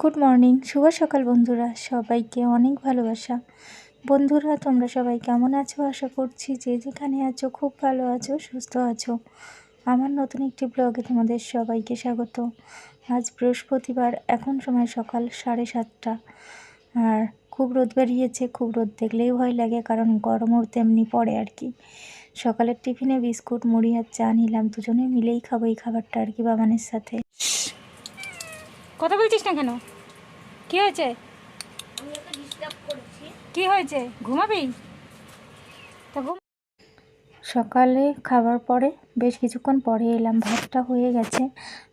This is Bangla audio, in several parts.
গুড মর্নিং শুভ সকাল বন্ধুরা। সবাইকে অনেক ভালোবাসা। বন্ধুরা, তোমরা সবাই কেমন আছো? আশা করছি যে যেখানে আছো, খুব ভালো আছো, সুস্থ আছো। আমার নতুন একটি ব্লগে তোমাদের সবাইকে স্বাগত। আজ বৃহস্পতিবার, এখন সময় সকাল সাড়ে সাতটা। আর খুব রোদ বেরিয়েছে, খুব রোদ দেখলেই ভয় লাগে, কারণ গরমও তেমনি পড়ে আর কি। সকালের টিফিনে বিস্কুট, মুড়ি আর চা নিলাম, দুজনে মিলেই খাব এই খাবারটা আর কি বাবানের সাথে। কথা বলছিস না কেন? কি হয়েছে? কি হয়েছে? ঘুমাবি? তা ঘুম সকালে খাবার পরে বেশ কিছুক্ষণ পরে এলাম ভাতটা হয়ে গেছে।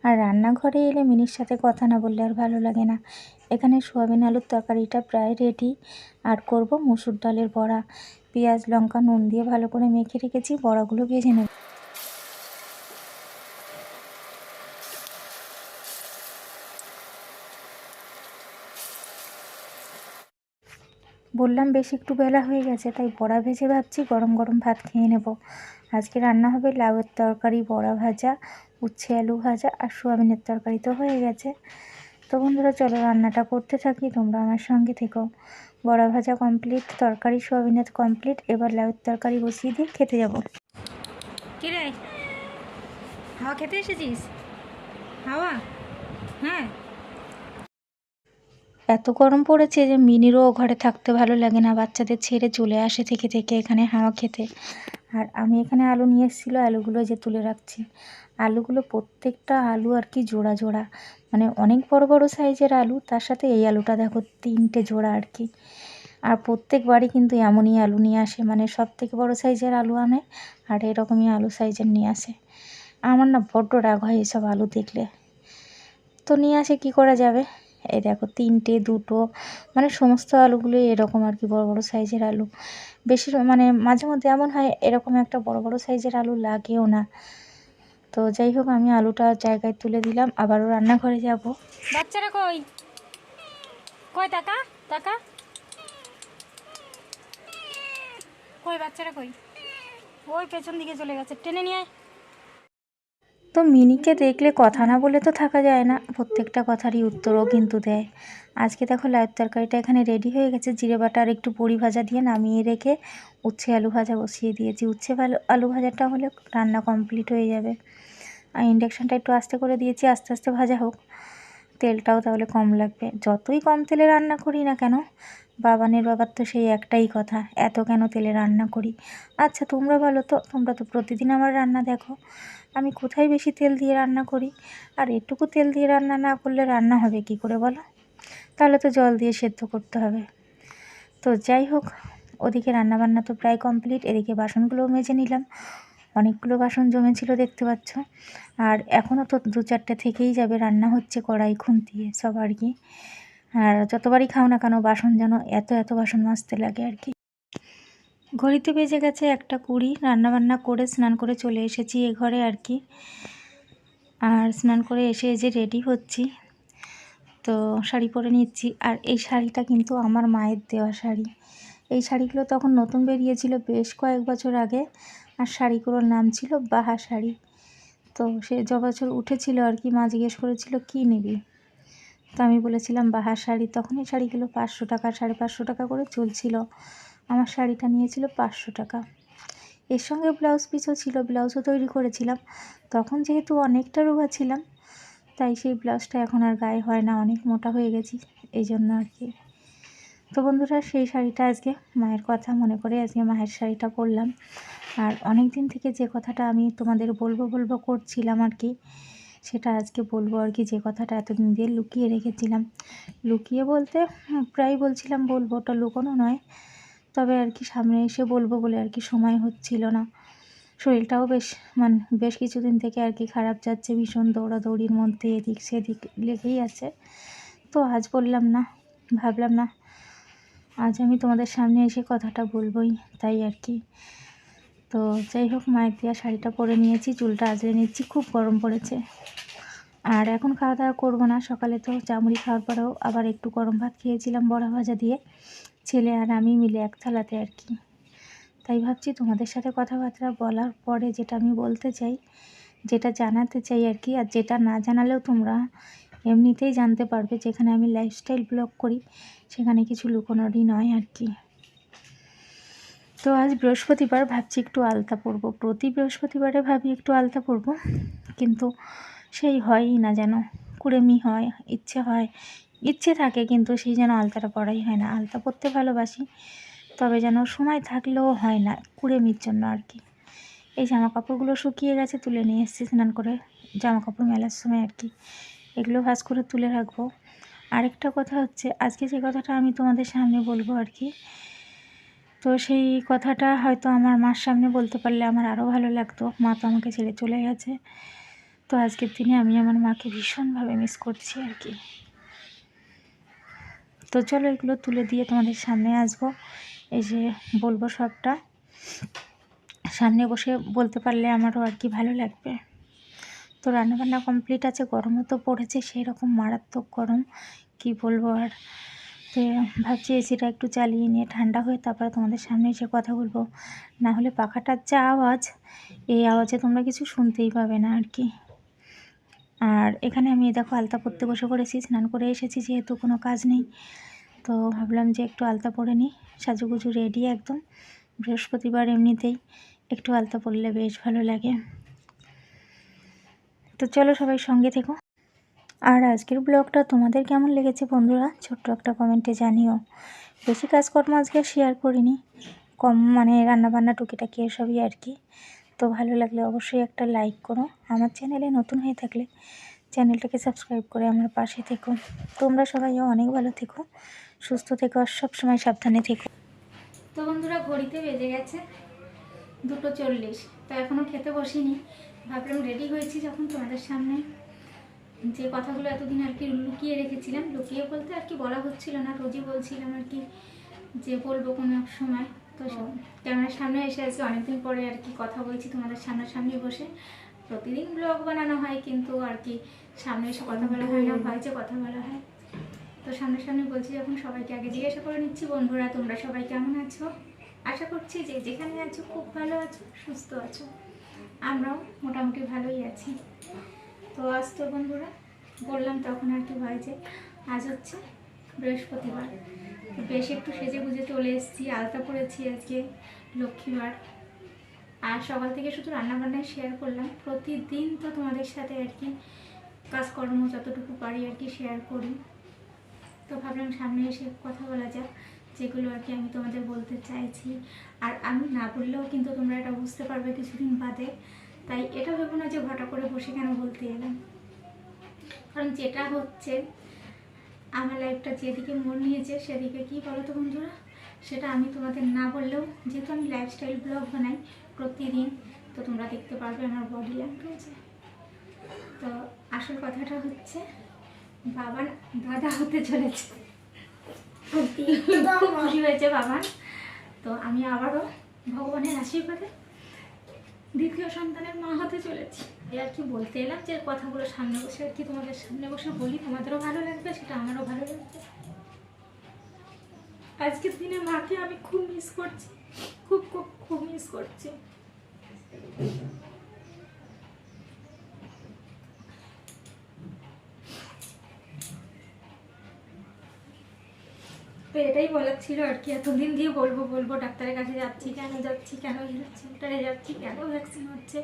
আর রান্নাঘরে এলে মিনির সাথে কথা না বললে আর ভালো লাগে না। এখানে সোয়াবিন আলুর তরকারিটা প্রায় রেডি আর করব মুসুর ডালের বড়া। পেঁয়াজ লঙ্কা নুন দিয়ে ভালো করে মেখে রেখেছি বড়াগুলো ভেজে নেব। বললাম, বেশ, একটু বেলা হয়ে গেছে, তাই বড়া ভেজে ভাবছি, গরম গরম ভাত খেয়ে নেব। আজকে রান্না হবে লাউয়ের তরকারি, বড়া ভাজা, উচ্ছে আলু ভাজা আর সোয়াবিনের তরকারি তো হয়ে গেছে। তো বন্ধুরা, চলো রান্নাটা করতে থাকি, তোমরা আমার সঙ্গে থেকো। বড়া ভাজা কমপ্লিট তরকারি, সোয়াবিনের কমপ্লিট এবার লাউয়ের তরকারি বসিয়ে দিয়ে খেতে যাব। কি রে? হাওয়া খেতে এসেছিস? হাওয়া? হ্যাঁ। এত গরম পড়েছে যে মিনিরও ঘরে থাকতে ভালো লাগে না। বাচ্চাদের ছেড়ে চলে আসে থেকে থেকে এখানে হাওয়া খেতে। আর আমি এখানে আলু নিয়ে এসেছিল, আলুগুলো যে তুলে রাখছি। আলুগুলো প্রত্যেকটা আলু আর কি জোড়া জোড়া। মানে অনেক বড় বড় সাইজের আলু, তার সাথে এই আলুটা দেখো, তিনটে জোড়া আর কি। আর প্রত্যেকবারই কিন্তু এমনই আলু নিয়ে আসে মানে সব থেকে বড়ো সাইজের আলু আনে আর এরকমই আলু সাইজের নিয়ে আসে। আমার না বড্ড রাগ হয় এসব আলু দেখলে। তো নিয়ে আসে, কি করা যাবে? এই দেখো তিনটে, দুটো মানে সমস্ত আলুগুলোই এরকম আর কি বড় বড় সাইজের আলু। বেশি মানে মাঝে মধ্যে এমন হয়, এরকম একটা বড় বড় সাইজের আলু লাগেও না। তো যাই হোক, আমি আলুটা জায়গায় তুলে দিলাম, আবারও রান্নাঘরে যাব। বাচ্চারা কই? কই টাকা টাকা কই বাচ্চারা কই? ওই পেছন দিকে চলে গেছে। টেনে নিয়ে আয়। তো মিনিকে দেখলে কথা না বলে তো থাকা যায় না। প্রত্যেকটা কথারই উত্তরও কিন্তু দেয়। আজকে দেখো লাউয়ের তরকারিটা এখানে রেডি হয়ে গেছে। জিরে বাটা আর একটু বড়ি ভাজা দিয়ে নামিয়ে রেখে উচ্ছে আলু ভাজা বসিয়ে দিয়েছি। উচ্ছে আলু ভাজাটা হলে রান্না কমপ্লিট হয়ে যাবে। আর ইন্ডাকশানটা একটু আস্তে করে দিয়েছি, আস্তে আস্তে ভাজা হোক। তেলটাও তাহলে কম লাগবে। যতই কম তেলে রান্না করি না কেন বাবানের বাবার তো সেই একটাই কথা, এত কেন তেলে রান্না করি? আচ্ছা তোমরা বলো তো, তোমরা তো প্রতিদিন আমার রান্না দেখো। আমি কোথায় বেশি তেল দিয়ে রান্না করি? আর এটুকু তেল দিয়ে রান্না না করলে রান্না হবে কি করে বলো? তাহলে তো জল দিয়ে সেদ্ধ করতে হবে। তো যাই হোক, ওদিকে রান্নাবান্না তো প্রায় কমপ্লিট, এদিকে বাসনগুলোও মেজে নিলাম। অনেকগুলো বাসন জমেছিল দেখতে পাচ্ছ। আর এখনও তো দু চারটে থেকেই যাবে, রান্না হচ্ছে কড়াই খুন্তিয়ে, সব আর কি। আর যতবারই খাও না কেন বাসন যেন এত এত বাসন মাজতে লাগে আর কি। ঘড়িতে বেজে গেছে একটা কুড়ি, রান্নাবান্না করে স্নান করে চলে এসেছি এ ঘরে আর কি। আর স্নান করে এসে যে রেডি হচ্ছি, তো শাড়ি পরে নিচ্ছি। আর এই শাড়িটা কিন্তু আমার মায়ের দেওয়া শাড়ি। এই শাড়িগুলো তখন নতুন বেরিয়েছিল বেশ কয়েক বছর আগে, আর শাড়িগুলোর নাম ছিল বাহা শাড়ি। তো সে য বছর উঠেছিল আর কি মা জিজ্ঞেস করেছিল, কী নিবি? তো আমি বলেছিলাম বাহার শাড়ি? তখন এই শাড়িগুলো পাঁচশো টাকা, সাড়ে পাঁচশো টাকা করে চলছিল। আমার শাড়িটা নিয়েছিল পাঁচশো টাকা। এর সঙ্গে ব্লাউজ পিসও ছিল, ব্লাউজও তৈরি করেছিলাম। তখন যেহেতু অনেকটা রোগা ছিলাম, তাই সেই ব্লাউজটা এখন আর গায়ে হয় না, অনেক মোটা হয়ে গেছি, এই জন্য আর কি। তো বন্ধুরা, সেই শাড়িটা আজকে মায়ের কথা মনে করে আজকে মায়ের শাড়িটা পরলাম। আর অনেক দিন থেকে যে কথাটা আমি তোমাদের বলব বলব করছিলাম আর কি সেটা আজকে বলব আর কি, যে কথাটা এতদিন দিয়ে লুকিয়ে রেখেছিলাম। লুকিয়ে বলতে প্রায় বলছিলাম বলব, ওটা লুকোনো নয়। তবে আর কি সামনে এসে বলব বলে আর কি সময় হচ্ছিল না। শরীরটাও বেশ মানে বেশ কিছুদিন থেকে আর কি খারাপ যাচ্ছে, ভীষণ দৌড়াদৌড়ির মধ্যে, এদিক সেদিক লেগেই আছে। তো আজ বললাম না, ভাবলাম না, আজ আমি তোমাদের সামনে এসে কথাটা বলবোই, তাই আর কি। তো যাই হোক, মায়ের দেওয়া শাড়িটা পরে নিয়েছি, চুলটা আজরে নিচ্ছি, খুব গরম পড়েছে। আর এখন খাওয়া দাওয়া করব না, সকালে তো চামড়ি খাওয়ার পরেও আবার একটু গরম ভাত খেয়েছিলাম বড়া ভাজা দিয়ে, ছেলে আর আমি মিলে এক থালাতে আর কি। তাই ভাবছি তোমাদের সাথে কথাবার্তা বলার পরে যেটা আমি বলতে চাই, যেটা জানাতে চাই আর কি, আর যেটা না জানালেও তোমরা এমনিতেই জানতে পারবে, যেখানে আমি লাইফস্টাইল ব্লগ করি, সেখানে কিছু লুকোনোরই নয় আর কি। তো আজ বৃহস্পতিবার, ভাবছি একটু আলতা পরবো। প্রতি বৃহস্পতিবারে ভাবি একটু আলতা পরবো, কিন্তু সেই হয়ই না যেন। কুড়েমি হয়, ইচ্ছে হয়, ইচ্ছে থাকে কিন্তু সেই যেন আলতাটা পরাই হয় না। আলতা পরতে ভালোবাসি, তবে যেন সময় থাকলেও হয় না কুড়েমির জন্য আর কি। এই জামা কাপড়গুলো শুকিয়ে গেছে, তুলে নিয়ে এসেছি স্নান করে জামা কাপড় মেলার সময় আর কি। এগুলো ভাজ করে তুলে রাখব। আরেকটা কথা হচ্ছে, আজকে যে কথাটা আমি তোমাদের সামনে বলব আর কি তো সেই কথাটা হয়তো আমার মার সামনে বলতে পারলে আমার আরও ভালো লাগতো। মা তো আমাকে ছেড়ে চলে গেছে। তো আজকের দিনে আমি আমার মাকে ভীষণভাবে মিস করছি আর কি। তো চলো এগুলো তুলে দিয়ে তোমাদের সামনে আসব। এই যে বলব সবটা। সামনে বসে বলতে পারলে আমারও আর কি ভালো লাগবে। তো রান্নাবান্না কমপ্লিট আছে, গরমও তো পড়েছে সেই রকম মারাত্মক গরম, কি বলব আর। তো ভাবছি এসিটা একটু চালিয়ে নিয়ে ঠান্ডা হয়ে তারপরে তোমাদের সামনে এসে কথা বলব। না হলে পাখাটার যা আওয়াজ, এই আওয়াজে তোমরা কিছু শুনতেই পাবে না আর কি। আর এখানে আমি দেখো আলতা পরতে বসে পড়েছি, স্নান করে এসেছি যেহেতু কোনো কাজ নেই। তো ভাবলাম যে একটু আলতা পরে নিই, সাজুগুজু রেডি একদম। বৃহস্পতিবার এমনিতেই একটু আলতা পরলে বেশ ভালো লাগে। তো চলো সবাই সঙ্গে থেকো। আর আজকের ব্লগটা তোমাদের কেমন লেগেছে বন্ধুরা? ছোট্ট একটা কমেন্টে জানিও। বেশি কাজকর্ম আজকে শেয়ার করিনি। কম মানে রান্নাবান্না টুকিটাকি এসবই আর কি। তো ভালো লাগলে অবশ্যই একটা লাইক করো। আমার চ্যানেলে নতুন হয়ে থাকলে চ্যানেলটাকে সাবস্ক্রাইব করে আমার পাশে থেকো। তোমরা সবাইও অনেক ভালো থেকো, সুস্থ থেকো আর সবসময় সাবধানে থেকো। তো বন্ধুরা, ঘড়িতে বেজে গেছে দুটো চল্লিশ। তো এখনও খেতে বসিনি। ভাবলাম রেডি হয়েছি যখন তোমাদের সামনে। যে কথাগুলো এতদিন আর কি লুকিয়ে রেখেছিলাম লুকিয়ে বলতে আর কি বলা হচ্ছিল না রোজই বলছিলাম আর কি যে বলব কোনো এক সময়। তো ক্যামেরার সামনে এসে আজকে অনেকদিন পরে আর কি কথা বলছি তোমাদের সামনাসামনি বসে। প্রতিদিন ব্লগ বানানো হয় কিন্তু আর কি সামনে এসে কথা বলা হয় না হয় যে কথা বলা হয়। তো সামনাসামনি বলছি যখন সবাইকে আগে জিজ্ঞাসা করে নিচ্ছি বন্ধুরা তোমরা সবাই কেমন আছো? আশা করছি যে যেখানে আছো খুব ভালো আছো সুস্থ আছো। আমরাও মোটামুটি ভালোই আছি। তো আজ তো বন্ধুরা বললাম তখন আর কি হয় যে আজ হচ্ছে বৃহস্পতিবার। বেশ একটু সেজে গুজে চলে এসেছি, আলতা পরেছি আজকে লক্ষ্মীবার। আর সকাল থেকে শুধু রান্নাবান্নায় শেয়ার করলাম। প্রতিদিন তো তোমাদের সাথে আর কি কাজকর্ম যতটুকু পারি আর কি শেয়ার করি। তো ভাবলাম সামনে এসে কথা বলা যাক, যেগুলো আর কি আমি তোমাদের বলতে চাইছি। আর আমি না বললেও কিন্তু তোমরা এটা বুঝতে পারবে কিছুদিন বাদে। তাই এটা ভেবো না যে ঘটা করে বসে কেন বলতে এলাম? কারণ যেটা হচ্ছে আমার লাইফটা যেদিকে মন নিয়েছে সেদিকে কী বলো তো বন্ধুরা? সেটা আমি তোমাদের না বললেও যেহেতু আমি লাইফস্টাইল ব্লগ বানাই প্রতিদিন তো তোমরা দেখতে পারবে আমার বডি ল্যাঙ্গুয়েজে তো আসল কথাটা হচ্ছে বাবা দাদা হতে চলেছে। খুশি হয়েছে বাবা। তো আমি আবারও ভগবানের আশীর্বাদে দ্বিতীয় সন্তানের মা হতে চলেছি। এই আর কি বলতে এলাম যে কথাগুলো সামনে বসে আর কি তোমাদের সামনে বসে বলি তোমাদেরও ভালো লাগবে সেটা আমারও ভালো লাগবে। আজকের দিনে মাকে আমি খুব মিস করছি। খুব খুব খুব মিস করছি। তো এটাই বলার ছিল আর কি। এতদিন দিয়ে বলব বলব ডাক্তারের কাছে যাচ্ছি কেন যাচ্ছি কেন সেন্টারে যাচ্ছি কেন ভ্যাকসিন হচ্ছে।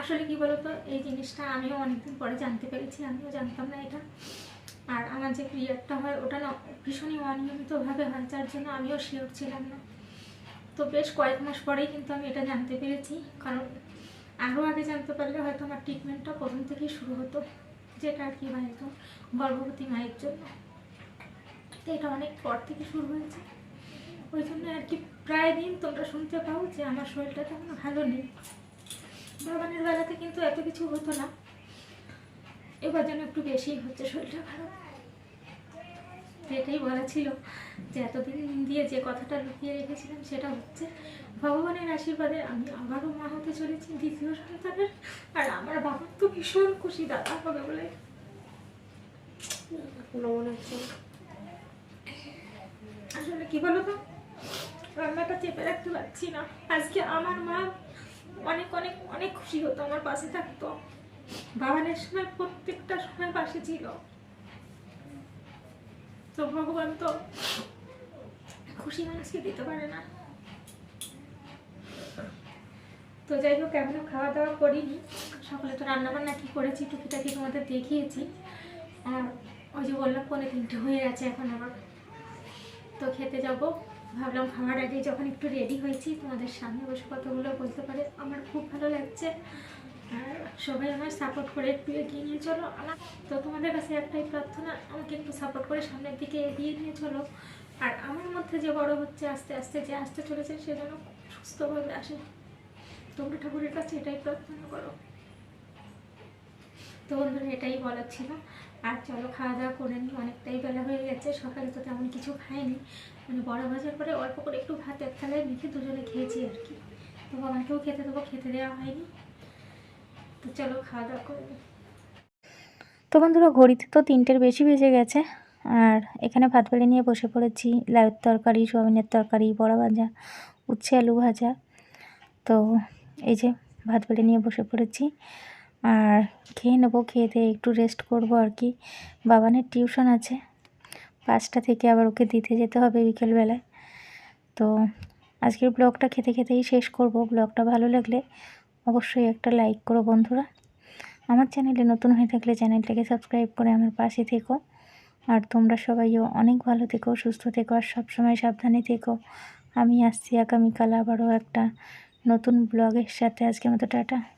আসলে কি বলতো, এই জিনিসটা আমিও অনেকদিন পরে জানতে পেরেছি, আমিও জানতাম না এটা। আর আমার যে পিরিয়ডটা হয়, ওটা না ভীষণই অনিয়মিতভাবে হয়, যার জন্য আমিও শিওর ছিলাম না। তো বেশ কয়েক মাস পরেই কিন্তু আমি এটা জানতে পেরেছি। কারণ আরও আগে জানতে পারলে হয়তো আমার ট্রিটমেন্টটা প্রথম থেকেই শুরু হতো, যেটা আর কি হয়তো গর্ভবতী মায়ের জন্য। তো এটা অনেক পর থেকে শুরু হয়েছে। ওই জন্য আর কি প্রায় দিন তোমরা শুনতে পাও যে আমার শরীরটা তেমন ভালো নেই। ভগবানের বেলাতে কিন্তু এত কিছু হতো না। এবার যেন একটু বেশিই হচ্ছে শরীরটা ভালো। এটাই বলা ছিল যে এতদিন দিয়ে যে কথাটা লুকিয়ে রেখেছিলাম সেটা হচ্ছে, ভগবানের আশীর্বাদে আমি আবারও মা হতে চলেছি, দ্বিতীয় সন্তানের। আর আমার বাবার তো ভীষণ খুশি, দাদা হবে বলে। মনে হচ্ছে। আসলে কি বলো তো? রান্নাটা চেপে রাখতে পারছি না। আজকে আমার মা অনেক অনেক অনেক খুশি হতো, আমার পাশে থাকতো। বাবানের সময় প্রত্যেকটা সময় পাশে ছিল। তো ভগবান তো খুশি মানুষকে দিতে পারে না। তো যাই হোক, এখনও খাওয়া দাওয়া করিনি। সকালে তো রান্নাবান্না কী করেছি, টুকিটাকি তোমাদের দেখিয়েছি। আর ওই যে বললাম পনেরো তিনটে হয়ে গেছে এখন আবার। তো খেতে যাব। ভাবলাম খাওয়ার আগে যখন একটু রেডি হয়েছি, তোমাদের সামনে বসে কতগুলো বলতে পারে। আমার খুব ভালো লাগছে। আর সবাই আমার সাপোর্ট করে একটু এগিয়ে নিয়ে চলো। আমার তো তোমাদের কাছে একটাই প্রার্থনা, আমাকে একটু সাপোর্ট করে সামনের দিকে এগিয়ে নিয়ে চলো। আর আমার মধ্যে যে বড় হচ্ছে, আস্তে আস্তে যে আসতে চলেছে, সে যেন সুস্থভাবে আসে। তোমরা ঠাকুরের কাছে এটাই প্রার্থনা করো। তো বন্ধুরা, এটাই বলার ছিল। আর চলো খাওয়া দাওয়া করে নিই, অনেকটাই বেলা হয়ে গেছে, সকালে তো তেমন কিছু খাইনি। মানে বড় ভাজার পরে অল্প করে একটু ভাত এক থালায় মেখে দুজনে খেয়েছি আর কি। তো বাবাকেও খেতে দেবো, খেতে দেওয়া হয়নি। তো চলো খাওয়া দাওয়া করে নিই। তো বন্ধুরা, ঘড়িতে তো তিনটের বেশি বেজে গেছে, আর এখানে ভাত বেড়ে নিয়ে বসে পড়েছি। লাউয়ের তরকারি, সোয়াবিনের তরকারি, বড়া ভাজা, উচ্ছে, আলু ভাজা। তো এই যে ভাত বেড়ে নিয়ে বসে পড়েছি। আর খেয়ে নেব, খেয়ে দিয়ে একটু রেস্ট করব আর কি। বাবানের টিউশন আছে। পাঁচটা থেকে আবার ওকে দিতে যেতে হবে বিকেলবেলায়। তো আজকের ব্লগটা খেতে খেতেই শেষ করব। ব্লগটা ভালো লাগলে অবশ্যই একটা লাইক করো বন্ধুরা। আমার চ্যানেলে নতুন হয়ে থাকলে চ্যানেলটাকে সাবস্ক্রাইব করে আমার পাশে থেকো। আর তোমরা সবাইও অনেক ভালো থেকো, সুস্থ থেকো আর সবসময় সাবধানে থেকো। আমি আসছি আগামীকাল আবারও একটা নতুন ব্লগের সাথে। আজকের মতো টাটা।